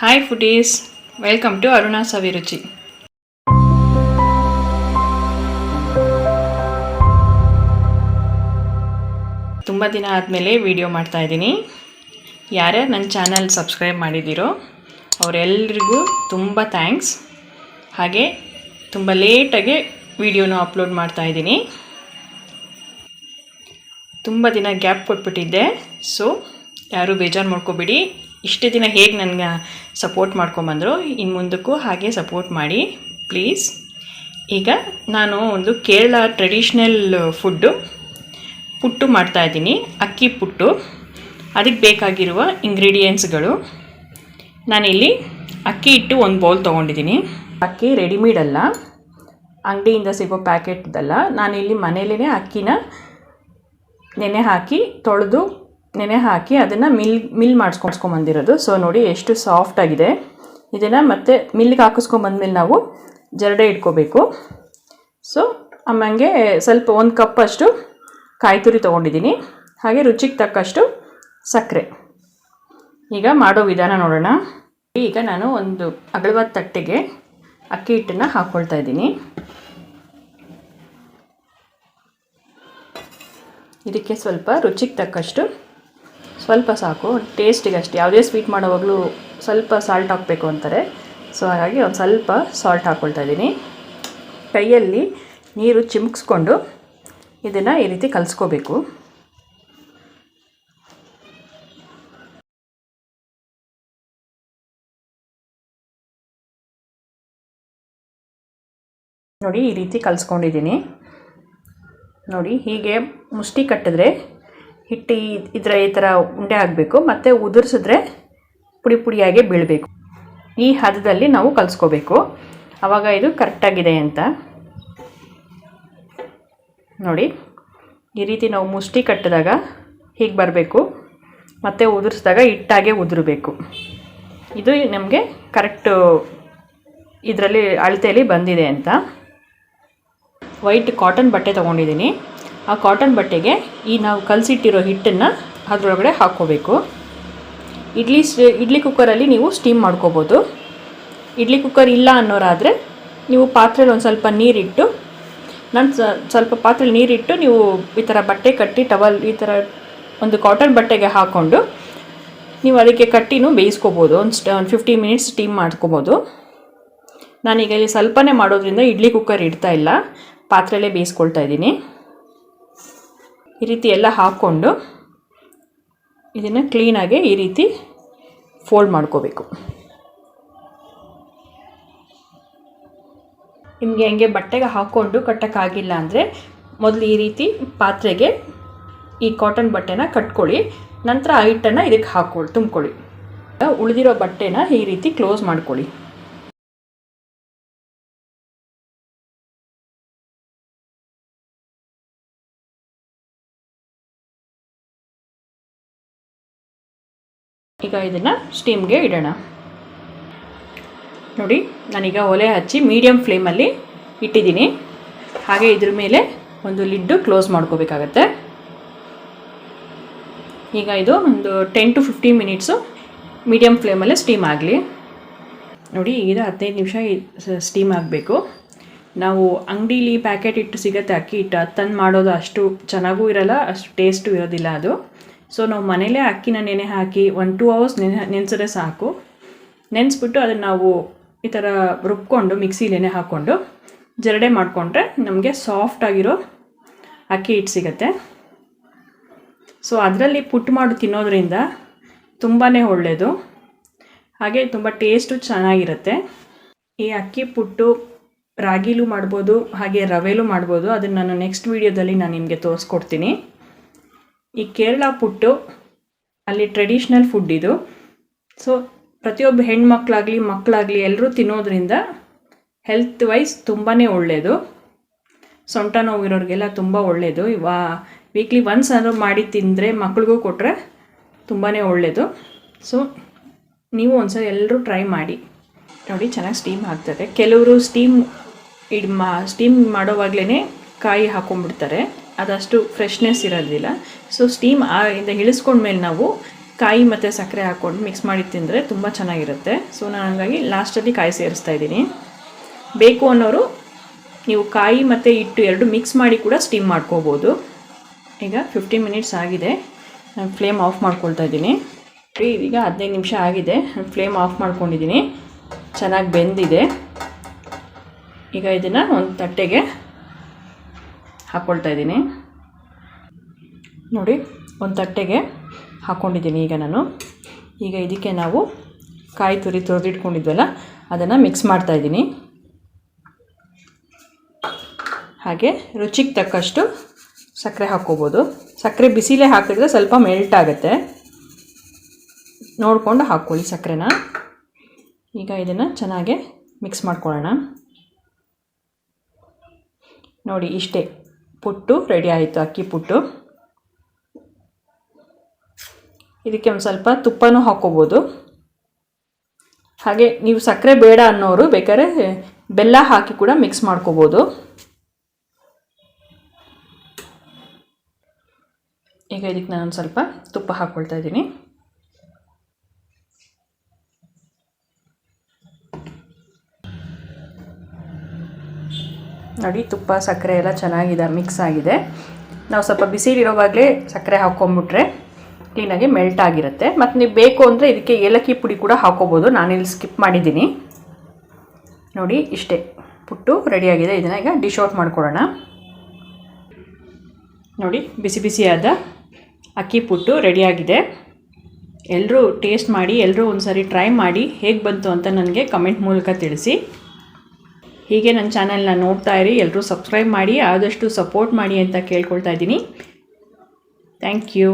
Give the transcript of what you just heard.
Hi foodies welcome to Aruna Saviruchi ತುಂಬ ದಿನ ಆದಮೇಲೆ ವಿಡಿಯೋ ಮಾಡ್ತಾ ಇದ್ದೀನಿ. ಯಾರ್ಯಾರು ನನ್ನ ಚಾನಲ್ ಸಬ್ಸ್ಕ್ರೈಬ್ ಮಾಡಿದ್ದೀರೋ ಅವರೆಲ್ಲರಿಗೂ ತುಂಬ ಥ್ಯಾಂಕ್ಸ್ ಹಾಗೆ ತುಂಬ ಲೇಟಾಗೆ ವಿಡಿಯೋನ ಅಪ್ಲೋಡ್ ಮಾಡ್ತಾ ಇದ್ದೀನಿ. ತುಂಬ ದಿನ ಗ್ಯಾಪ್ ಕೊಟ್ಬಿಟ್ಟಿದ್ದೆ. ಸೊ ಯಾರೂ ಬೇಜಾರು ಮಾಡ್ಕೋಬೇಡಿ. ಇಷ್ಟು ದಿನ ಹೇಗೆ ನನಗೆ ಸಪೋರ್ಟ್ ಮಾಡ್ಕೊಂಬಂದರು ಇನ್ನು ಮುಂದಕ್ಕೂ ಹಾಗೆ ಸಪೋರ್ಟ್ ಮಾಡಿ ಪ್ಲೀಸ್ ಈಗ ನಾನು ಒಂದು ಕೇರಳ ಟ್ರೆಡಿಷ್ನಲ್ ಫುಡ್ಡು ಪುಟ್ಟು ಮಾಡ್ತಾಯಿದ್ದೀನಿ ಅಕ್ಕಿ ಪುಟ್ಟು. ಅದಕ್ಕೆ ಬೇಕಾಗಿರುವ ಇಂಗ್ರೀಡಿಯೆಂಟ್ಸ್ಗಳು ನಾನಿಲ್ಲಿ ಅಕ್ಕಿ ಇಟ್ಟು ಒಂದು ಬೌಲ್ ತೊಗೊಂಡಿದ್ದೀನಿ. ಅಕ್ಕಿ ರೆಡಿಮೇಡ್ ಅಲ್ಲ, ಅಂಗಡಿಯಿಂದ ಸಿಗೋ ಪ್ಯಾಕೆಟ್ದಲ್ಲ ನಾನಿಲ್ಲಿ ಮನೇಲೇ ಅಕ್ಕಿನ ನೆನೆ ಹಾಕಿ ತೊಳೆದು ನೆನೆ ಹಾಕಿ ಅದನ್ನು ಮಿಲ್ ಮಿಲ್ ಮಾಡಿಸ್ಕೊಂಡ್ಸ್ಕೊಂಬಂದಿರೋದು ಸೊ ನೋಡಿ ಎಷ್ಟು ಸಾಫ್ಟ್ ಆಗಿದೆ. ಇದನ್ನು ಮತ್ತೆ ಮಿಲ್ಗೆ ಹಾಕಿಸ್ಕೊಂಬಂದ್ಮೇಲೆ ನಾವು ಜರಡೆ ಇಟ್ಕೋಬೇಕು. ಸೊ ಆಮೇಲೆ ಸ್ವಲ್ಪ ಒಂದು ಕಪ್ಪಷ್ಟು ಕಾಯಿ ತುರಿ ತೊಗೊಂಡಿದ್ದೀನಿ. ಹಾಗೆ ರುಚಿಗೆ ತಕ್ಕಷ್ಟು ಸಕ್ಕರೆ ಈಗ ಮಾಡೋ ವಿಧಾನ ನೋಡೋಣ. ಈಗ ನಾನು ಒಂದು ಅಗಲವಾದ ತಟ್ಟೆಗೆ ಅಕ್ಕಿ ಹಿಟ್ಟನ್ನು ಹಾಕ್ಕೊಳ್ತಾ ಇದ್ದೀನಿ. ಇದಕ್ಕೆ ಸ್ವಲ್ಪ ರುಚಿಗೆ ತಕ್ಕಷ್ಟು ಸ್ವಲ್ಪ ಸಾಕು ಟೇಸ್ಟಿಗೆ ಅಷ್ಟೇ. ಯಾವುದೇ ಸ್ವೀಟ್ ಮಾಡೋವಾಗಲೂ ಸ್ವಲ್ಪ ಸಾಲ್ಟ್ ಹಾಕಬೇಕು ಅಂತಾರೆ. ಸೊ ಹಾಗಾಗಿ ಒಂದು ಸ್ವಲ್ಪ ಸಾಲ್ಟ್ ಹಾಕ್ಕೊಳ್ತಾ ಇದ್ದೀನಿ. ಕೈಯಲ್ಲಿ ನೀರು ಚಿಮುಕ್ಸ್ಕೊಂಡು ಇದನ್ನು ಈ ರೀತಿ ಕಲಿಸ್ಕೋಬೇಕು. ನೋಡಿ, ಈ ರೀತಿ ಕಲಿಸ್ಕೊಂಡಿದ್ದೀನಿ. ನೋಡಿ, ಹೀಗೆ ಮುಷ್ಟಿ ಕಟ್ಟಿದ್ರೆ ಹಿಟ್ಟು ಇದರ ಈ ಥರ ಉಂಡೆ ಆಗಬೇಕು ಮತ್ತು ಉದುರಿಸಿದ್ರೆ ಪುಡಿ ಪುಡಿಯಾಗಿ ಬೀಳಬೇಕು. ಈ ಹದದಲ್ಲಿ ನಾವು ಕಲಿಸ್ಕೋಬೇಕು. ಆವಾಗ ಇದು ಕರೆಕ್ಟಾಗಿದೆ ಅಂತ. ನೋಡಿ, ಈ ರೀತಿ ನಾವು ಮುಷ್ಟಿ ಕಟ್ಟಿದಾಗ ಹೀಗೆ ಬರಬೇಕು, ಮತ್ತು ಉದುರಿಸಿದಾಗ ಹಿಟ್ಟಾಗೆ ಉದುರಬೇಕು. ಇದು ನಮಗೆ ಕರೆಕ್ಟು ಇದರಲ್ಲಿ ಅಳತೆಯಲ್ಲಿ ಬಂದಿದೆ ಅಂತ. ವೈಟ್ ಕಾಟನ್ ಬಟ್ಟೆ ತೊಗೊಂಡಿದ್ದೀನಿ. ಆ ಕಾಟನ್ ಬಟ್ಟೆಗೆ ಈ ನಾವು ಕಲಸಿಟ್ಟಿರೋ ಹಿಟ್ಟನ್ನು ಅದರೊಳಗಡೆ ಹಾಕ್ಕೋಬೇಕು. ಇಡ್ಲಿ ಇಡ್ಲಿ ಕುಕ್ಕರಲ್ಲಿ ನೀವು ಸ್ಟೀಮ್ ಮಾಡ್ಕೋಬೋದು. ಇಡ್ಲಿ ಕುಕ್ಕರ್ ಇಲ್ಲ ಅನ್ನೋರಾದರೆ ನೀವು ಪಾತ್ರೆಲಿ ಒಂದು ಸ್ವಲ್ಪ ನೀರಿಟ್ಟು, ನಾನು ಸ್ವಲ್ಪ ಪಾತ್ರೆಲಿ ನೀರಿಟ್ಟು ನೀವು ಈ ಥರ ಬಟ್ಟೆ ಕಟ್ಟಿ ಟವಲ್ ಈ ಥರ ಒಂದು ಕಾಟನ್ ಬಟ್ಟೆಗೆ ಹಾಕ್ಕೊಂಡು ನೀವು ಅದಕ್ಕೆ ಕಟ್ಟಿನೂ ಬೇಯಿಸ್ಕೋಬೋದು. ಒಂದು ಸ್ಟ, ಒಂದು ಫಿಫ್ಟಿ ಮಿನಿಟ್ಸ್ ಸ್ಟೀಮ್ ಮಾಡ್ಕೋಬೋದು. ನಾನೀಗ ಇಲ್ಲಿ ಸ್ವಲ್ಪನೇ ಮಾಡೋದ್ರಿಂದ ಇಡ್ಲಿ ಕುಕ್ಕರ್ ಇಡ್ತಾ ಇಲ್ಲ. ಪಾತ್ರೆಯಲ್ಲೇ ಬೇಯಿಸ್ಕೊಳ್ತಾ ಇದ್ದೀನಿ. ಈ ರೀತಿ ಎಲ್ಲ ಹಾಕ್ಕೊಂಡು ಇದನ್ನು ಕ್ಲೀನಾಗೆ ಈ ರೀತಿ ಫೋಲ್ಡ್ ಮಾಡ್ಕೋಬೇಕು. ನಿಮಗೆ ಹಂಗೆ ಬಟ್ಟೆಗೆ ಹಾಕ್ಕೊಂಡು ಕಟ್ಟೋಕ್ಕಾಗಿಲ್ಲ ಅಂದರೆ ಮೊದಲು ಈ ರೀತಿ ಪಾತ್ರೆಗೆ ಈ ಕಾಟನ್ ಬಟ್ಟೆನ ಕಟ್ಕೊಳ್ಳಿ, ನಂತರ ಆ ಹಿಟ್ಟನ್ನು ಇದಕ್ಕೆ ಹಾಕ್ಕೊಳ್ಳಿ, ತುಂಬ್ಕೊಳ್ಳಿ. ಉಳಿದಿರೋ ಬಟ್ಟೆನ ಈ ರೀತಿ ಕ್ಲೋಸ್ ಮಾಡ್ಕೊಳ್ಳಿ. ಈಗ ಇದನ್ನು ಸ್ಟೀಮ್ಗೆ ಇಡೋಣ. ನೋಡಿ, ನಾನೀಗ ಒಲೆ ಹಚ್ಚಿ ಮೀಡಿಯಮ್ ಫ್ಲೇಮಲ್ಲಿ ಇಟ್ಟಿದ್ದೀನಿ. ಹಾಗೆ ಇದ್ರ ಮೇಲೆ ಒಂದು ಲಿಡ್ಡು ಕ್ಲೋಸ್ ಮಾಡ್ಕೋಬೇಕಾಗತ್ತೆ. ಈಗ ಇದು ಒಂದು ten to fifteen minutes medium ಫ್ಲೇಮಲ್ಲೇ ಸ್ಟೀಮ್ ಆಗಲಿ. ನೋಡಿ, ಈಗ ಹದಿನೈದು ನಿಮಿಷ ಸ್ಟೀಮ್ ಆಗಬೇಕು. ನಾವು ಅಂಗಡೀಲಿ ಪ್ಯಾಕೆಟ್ ಇಟ್ಟು ಸಿಗುತ್ತೆ ಅಕ್ಕಿ ಹಿಟ್ಟು, ತಂದು ಮಾಡೋದು ಅಷ್ಟು ಚೆನ್ನಾಗೂ ಇರಲ್ಲ, ಅಷ್ಟು ಟೇಸ್ಟು ಇರೋದಿಲ್ಲ ಅದು. ಸೊ ನಾವು ಮನೇಲೇ ಅಕ್ಕಿನ ನೆನೆ ಹಾಕಿ ಒನ್ ಟೂ ಅವರ್ಸ್ ನೆನೆ, ನೆನೆಸಿದ್ರೆ ಸಾಕು. ನೆನೆಸ್ಬಿಟ್ಟು ಅದನ್ನು ನಾವು ಈ ಥರ ರುಬ್ಕೊಂಡು ಮಿಕ್ಸಿಲೇನೆ ಹಾಕ್ಕೊಂಡು ಜರಡೆ ಮಾಡಿಕೊಂಡ್ರೆ ನಮಗೆ ಸಾಫ್ಟಾಗಿರೋ ಅಕ್ಕಿ ಹಿಟ್ಟು ಸಿಗುತ್ತೆ. ಸೊ ಅದರಲ್ಲಿ ಪುಟ್ಟು ಮಾಡಿ ತಿನ್ನೋದ್ರಿಂದ ತುಂಬಾ ಒಳ್ಳೆಯದು ಹಾಗೆ ತುಂಬ ಟೇಸ್ಟು ಚೆನ್ನಾಗಿರುತ್ತೆ. ಈ ಅಕ್ಕಿ ಪುಟ್ಟು ರಾಗಿಲೂ ಮಾಡ್ಬೋದು, ಹಾಗೆ ರವೆಲೂ ಮಾಡ್ಬೋದು. ಅದನ್ನು ನಾನು ನೆಕ್ಸ್ಟ್ ವೀಡಿಯೋದಲ್ಲಿ ನಾನು ನಿಮಗೆ ತೋರಿಸ್ಕೊಡ್ತೀನಿ. ಈ ಕೇರಳ ಪುಟ್ಟು ಅಲ್ಲಿ ಟ್ರೆಡಿಷ್ನಲ್ ಫುಡ್ ಇದು. ಸೊ ಪ್ರತಿಯೊಬ್ಬ ಹೆಣ್ಮಕ್ಳಾಗಲಿ ಮಕ್ಕಳಾಗಲಿ ಎಲ್ಲರೂ ತಿನ್ನೋದ್ರಿಂದ ಹೆಲ್ತ್ ವೈಸ್ ತುಂಬಾ ಒಳ್ಳೆಯದು ಸೊಂಟ ನೋವು ಇರೋರಿಗೆಲ್ಲ ತುಂಬ ಒಳ್ಳೆಯದು ಇವಾ ವೀಕ್ಲಿ ಒನ್ಸ್ ಆದರೂ ಮಾಡಿ ತಿಂದರೆ ಮಕ್ಳಿಗೂ ಕೊಟ್ಟರೆ ತುಂಬಾ ಒಳ್ಳೆಯದು ಸೊ ನೀವು ಒಂದ್ಸಲ ಎಲ್ಲರೂ ಟ್ರೈ ಮಾಡಿ. ನೋಡಿ, ಚೆನ್ನಾಗಿ ಸ್ಟೀಮ್ ಆಗ್ತದೆ. ಕೆಲವರು ಸ್ಟೀಮ್ ಇಡ್ ಮಾ ಸ್ಟೀಮ್ ಮಾಡೋವಾಗ್ಲೇ ಕಾಯಿ ಹಾಕೊಂಡ್ಬಿಡ್ತಾರೆ. ಅದಷ್ಟು ಫ್ರೆಶ್ನೆಸ್ ಇರೋದಿಲ್ಲ. ಸೊ ಸ್ಟೀಮ್ ಇಂದ ಇಳಿಸ್ಕೊಂಡ್ಮೇಲೆ ನಾವು ಕಾಯಿ ಮತ್ತು ಸಕ್ಕರೆ ಹಾಕ್ಕೊಂಡು ಮಿಕ್ಸ್ ಮಾಡಿ ತಿಂದರೆ ತುಂಬ ಚೆನ್ನಾಗಿರುತ್ತೆ. ಸೊ ನಾನು ಹಂಗಾಗಿ ಲಾಸ್ಟಲ್ಲಿ ಕಾಯಿ ಸೇರಿಸ್ತಾ ಇದ್ದೀನಿ. ಬೇಕು ಅನ್ನೋರು ನೀವು ಕಾಯಿ ಮತ್ತು ಹಿಟ್ಟು ಎರಡು ಮಿಕ್ಸ್ ಮಾಡಿ ಕೂಡ ಸ್ಟೀಮ್ ಮಾಡ್ಕೋಬೋದು. ಈಗ ಫಿಫ್ಟೀನ್ ಮಿನಿಟ್ಸ್ ಆಗಿದೆ. ನಾನು ಫ್ಲೇಮ್ ಆಫ್ ಮಾಡ್ಕೊಳ್ತಾ ಇದ್ದೀನಿ. ಈಗ ಹದಿನೈದು ನಿಮಿಷ ಆಗಿದೆ. ಫ್ಲೇಮ್ ಆಫ್ ಮಾಡ್ಕೊಂಡಿದ್ದೀನಿ. ಚೆನ್ನಾಗಿ ಬೆಂದಿದೆ. ಈಗ ಇದನ್ನು ಒಂದು ತಟ್ಟೆಗೆ ಹಾಕ್ಕೊಳ್ತಾ ಇದ್ದೀನಿ. ನೋಡಿ, ಒಂದು ತಟ್ಟೆಗೆ ಹಾಕ್ಕೊಂಡಿದ್ದೀನಿ ಈಗ ನಾನು. ಈಗ ಇದಕ್ಕೆ ನಾವು ಕಾಯಿ ತುರಿ ತುರಿದಿಟ್ಕೊಂಡಿದ್ವಲ್ಲ ಅದನ್ನು ಮಿಕ್ಸ್ ಮಾಡ್ತಾಯಿದ್ದೀನಿ ಹಾಗೆ ರುಚಿಗೆ ತಕ್ಕಷ್ಟು ಸಕ್ಕರೆ ಹಾಕ್ಕೋಬೋದು. ಸಕ್ಕರೆ ಬಿಸಿಲೇ ಹಾಕಿದ್ರೆ ಸ್ವಲ್ಪ ಮೆಲ್ಟ್ ಆಗುತ್ತೆ. ನೋಡಿಕೊಂಡು ಹಾಕ್ಕೊಳ್ಳಿ ಸಕ್ಕರೆನ ಈಗ ಇದನ್ನು ಚೆನ್ನಾಗೆ ಮಿಕ್ಸ್ ಮಾಡ್ಕೊಳ್ಳೋಣ. ನೋಡಿ, ಇಷ್ಟೇ. ಪುಟ್ಟು ರೆಡಿ ಆಯಿತು ಅಕ್ಕಿ ಪುಟ್ಟು. ಇದಕ್ಕೆ ಒಂದು ಸ್ವಲ್ಪ ತುಪ್ಪನೂ ಹಾಕ್ಕೋಬೋದು ಹಾಗೆ ನೀವು ಸಕ್ಕರೆ ಬೇಡ ಅನ್ನೋರು ಬೇಕಾದ್ರೆ ಬೆಲ್ಲ ಹಾಕಿ ಕೂಡ ಮಿಕ್ಸ್ ಮಾಡ್ಕೋಬೋದು. ಈಗ ಇದಕ್ಕೆ ನಾನು ಸ್ವಲ್ಪ ತುಪ್ಪ ಹಾಕ್ಕೊಳ್ತಾ ಇದ್ದೀನಿ. ನೋಡಿ, ತುಪ್ಪ, ಸಕ್ಕರೆ ಎಲ್ಲ ಚೆನ್ನಾಗಿದೆ ಮಿಕ್ಸ್ ಆಗಿದೆ. ನಾವು ಸ್ವಲ್ಪ ಬಿಸಿಲಿರೋವಾಗಲೇ ಸಕ್ಕರೆ ಹಾಕ್ಕೊಂಬಿಟ್ರೆ ಕ್ಲೀನಾಗಿ ಮೆಲ್ಟ್ ಆಗಿರುತ್ತೆ. ಮತ್ತು ನೀವು ಬೇಕು ಅಂದರೆ ಇದಕ್ಕೆ ಏಲಕ್ಕಿ ಪುಡಿ ಕೂಡ ಹಾಕೋಬೋದು ನಾನಿಲ್ಲಿ ಸ್ಕಿಪ್ ಮಾಡಿದ್ದೀನಿ. ನೋಡಿ, ಇಷ್ಟೇ. ಪುಟ್ಟು ರೆಡಿಯಾಗಿದೆ ಇದನ್ನು ಈಗ ಡಿಶ್ ಔಟ್ ಮಾಡ್ಕೊಳ್ಳೋಣ. ನೋಡಿ, ಬಿಸಿ ಬಿಸಿಯಾದ ಅಕ್ಕಿ ಪುಟ್ಟು ರೆಡಿಯಾಗಿದೆ ಎಲ್ಲರೂ ಟೇಸ್ಟ್ ಮಾಡಿ ಎಲ್ಲರೂ ಒಂದು ಟ್ರೈ ಮಾಡಿ ಹೇಗೆ ಬಂತು ಅಂತ ನನಗೆ ಕಮೆಂಟ್ ಮೂಲಕ ತಿಳಿಸಿ. ಹೀಗೆ ನನ್ನ ಚಾನಲ್ನ ನೋಡ್ತಾ ಇರಿ ಎಲ್ಲರೂ ಸಬ್ಸ್ಕ್ರೈಬ್ ಮಾಡಿ, ಆದಷ್ಟು ಸಪೋರ್ಟ್ ಮಾಡಿ ಅಂತ ಕೇಳ್ಕೊಳ್ತಾ ಇದ್ದೀನಿ. Thank you